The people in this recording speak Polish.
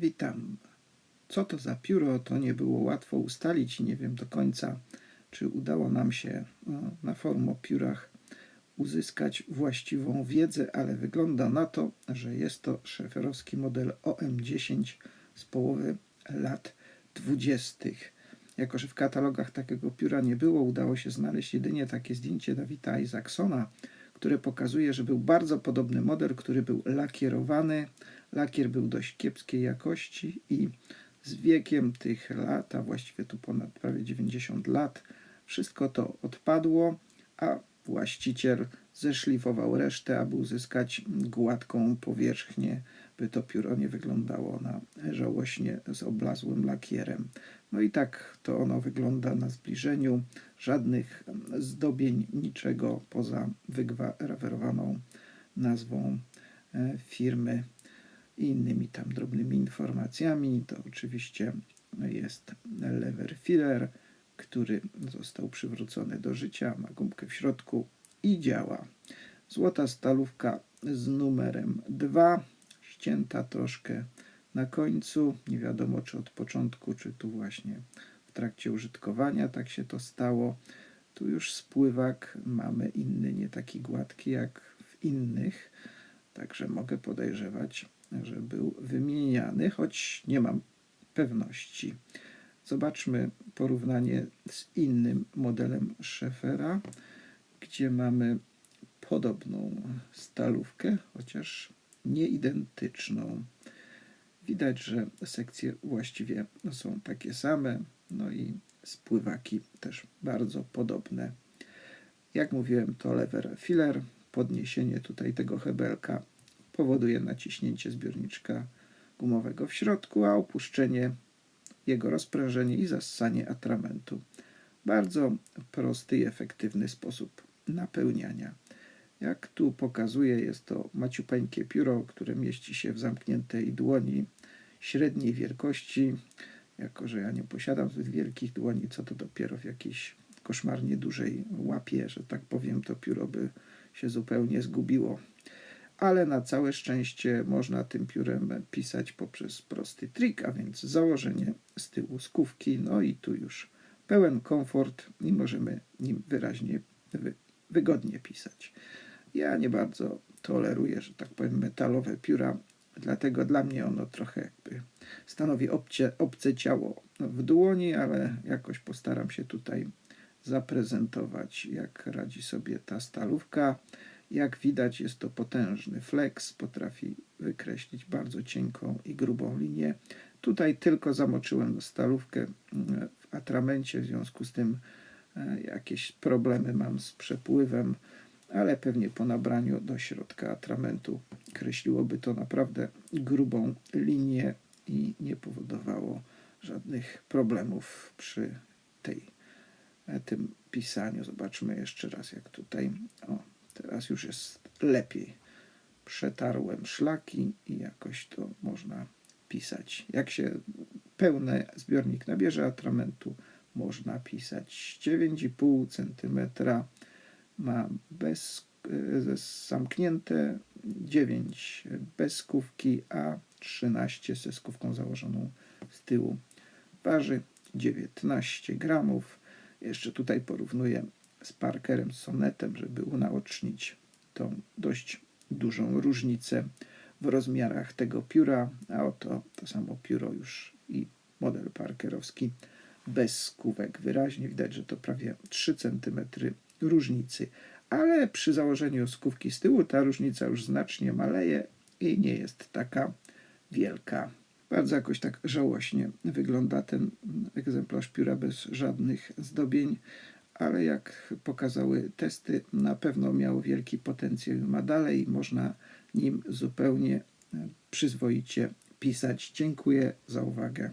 Witam. Co to za pióro, to nie było łatwo ustalić i nie wiem do końca, czy udało nam się no, na forum o piórach uzyskać właściwą wiedzę, ale wygląda na to, że jest to szeferowski model OM10 z połowy lat 20. Jako, że w katalogach takiego pióra nie było, udało się znaleźć jedynie takie zdjęcie Dawida Isaacsona, które pokazuje, że był bardzo podobny model, który był lakierowany. Lakier był dość kiepskiej jakości i z wiekiem tych lat, a właściwie tu ponad prawie 90 lat, wszystko to odpadło, a właściciel zeszlifował resztę, aby uzyskać gładką powierzchnię, by to pióro nie wyglądało na żałośnie z oblazłym lakierem. No i tak to ono wygląda na zbliżeniu. Żadnych zdobień, niczego poza wygrawerowaną nazwą e, firmy i innymi tam drobnymi informacjami. To oczywiście jest lever filler, który został przywrócony do życia, ma gumkę w środku i działa. Złota stalówka z numerem 2, ścięta troszkę na końcu. Nie wiadomo, czy od początku, czy tu właśnie w trakcie użytkowania tak się to stało. Tu już spływak mamy inny, nie taki gładki jak w innych, także mogę podejrzewać, że był wymieniany, choć nie mam pewności. Zobaczmy porównanie z innym modelem Scheffera, gdzie mamy podobną stalówkę, chociaż nieidentyczną. Widać, że sekcje właściwie są takie same, no i spływaki też bardzo podobne. Jak mówiłem, to lever filler. Podniesienie tutaj tego hebelka powoduje naciśnięcie zbiorniczka gumowego w środku, a opuszczenie jego rozprężenie i zassanie atramentu. Bardzo prosty i efektywny sposób napełniania. Jak tu pokazuje, jest to maciupeńkie pióro, które mieści się w zamkniętej dłoni średniej wielkości. Jako, że ja nie posiadam zbyt wielkich dłoni, co to dopiero w jakiejś koszmarnie dużej łapie, że tak powiem, to pióro by się zupełnie zgubiło. Ale na całe szczęście można tym piórem pisać poprzez prosty trik, a więc założenie z tyłu skówki, no i tu już pełen komfort i możemy nim wyraźnie, wy, wygodnie pisać. Ja nie bardzo toleruję, że tak powiem, metalowe pióra, dlatego dla mnie ono trochę jakby stanowi obcie, obce ciało w dłoni, ale jakoś postaram się tutaj zaprezentować, jak radzi sobie ta stalówka. Jak widać, jest to potężny flex, potrafi wykreślić bardzo cienką i grubą linię. Tutaj tylko zamoczyłem stalówkę w atramencie, w związku z tym e, jakieś problemy mam z przepływem ale pewnie po nabraniu do środka atramentu kreśliłoby to naprawdę grubą linię i nie powodowało żadnych problemów przy tej, e, tym pisaniu. Zobaczmy jeszcze raz, jak tutaj. O, teraz już jest lepiej. Przetarłem szlaki i jakoś to można pisać. Jak się pełny zbiornik nabierze atramentu, można pisać 9,5 cm ma bez, e, zamknięte, 9 bez skówki, a 13 ze skówką założoną z tyłu. Waży 19 gramów. Jeszcze tutaj porównuję z Parkerem Sonetem, żeby unaocznić tą dość dużą różnicę w rozmiarach tego pióra, a oto to samo pióro już i model parkerowski bez skówek. Wyraźnie widać, że to prawie 3 cm różnicy, ale przy założeniu skówki z tyłu ta różnica już znacznie maleje i nie jest taka wielka. Bardzo jakoś tak żałośnie wygląda ten egzemplarz pióra bez żadnych zdobień, ale jak pokazały testy, na pewno miał wielki potencjał ma dalej. Można nim zupełnie przyzwoicie pisać. Dziękuję za uwagę.